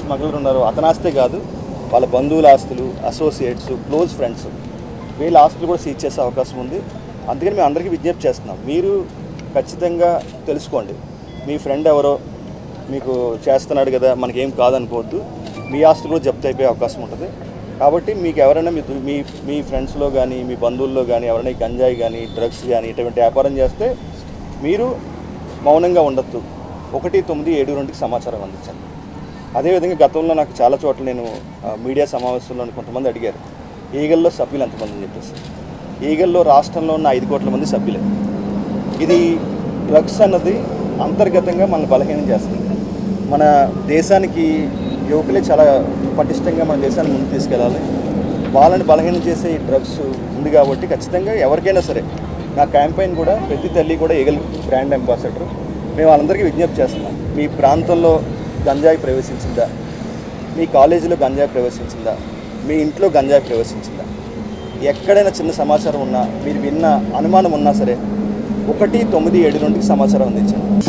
Smuggler ఉన్నారో. అతని ఆస్తే కాదు వాళ్ళ బంధువుల ఆస్తులు అసోసియేట్స్ క్లోజ్ ఫ్రెండ్స్ వీళ్ళ ఆస్తులు కూడా సీజ్ చేసే అవకాశం ఉంది. అందుకని మేము అందరికీ విజ్ఞప్తి చేస్తున్నాం. మీరు ఖచ్చితంగా తెలుసుకోండి. మీ ఫ్రెండ్ ఎవరో మీకు చేస్తున్నాడు కదా మనకేం కాదనుకోవద్దు. మీ ఆస్తులు కూడా జప్తు అయిపోయే అవకాశం ఉంటుంది. కాబట్టి మీకు ఎవరైనా మీ మీ మీ ఫ్రెండ్స్లో కానీ మీ బంధువుల్లో కానీ ఎవరైనా గంజాయి కానీ డ్రగ్స్ కానీ ఇటువంటి వ్యాపారం చేస్తే మీరు మౌనంగా ఉండొద్దు. ఒకటి తొమ్మిది ఏడు రెండుకి సమాచారం అందించండి. అదేవిధంగా గతంలో నాకు చాలా చోట్ల నేను మీడియా సమావేశంలో కొంతమంది అడిగారు. ఈగల్లో సభ్యులు ఎంతమంది అని చెప్పేసి. ఈగల్లో రాష్ట్రంలో ఉన్న ఐదు కోట్ల మంది సభ్యులే. ఇది డ్రగ్స్ అన్నది అంతర్గతంగా మనల్ని బలహీనం చేస్తుంది. మన దేశానికి యువకులే చాలా పటిష్టంగా మన దేశాన్ని ముందుకు తీసుకెళ్ళాలి. వాళ్ళని బలహీనం చేసే ఈ డ్రగ్స్ ఉంది కాబట్టి ఖచ్చితంగా ఎవరికైనా సరే నా క్యాంపెయిన్ కూడా ప్రతి తల్లి కూడా ఈగల్ బ్రాండ్ అంబాసిడర్. మేము వాళ్ళందరికీ విజ్ఞప్తి చేస్తున్నాం. మీ ప్రాంతంలో గంజాయి ప్రవేశించిందా? మీ కాలేజీలో గంజాయి ప్రవేశించిందా? మీ ఇంట్లో గంజాయి ప్రవేశించిందా? ఎక్కడైనా చిన్న సమాచారం ఉన్నా మీరు విన్న అనుమానం ఉన్నా సరే ఒకటి తొమ్మిది ఏడు నుండికి సమాచారం అందించండి.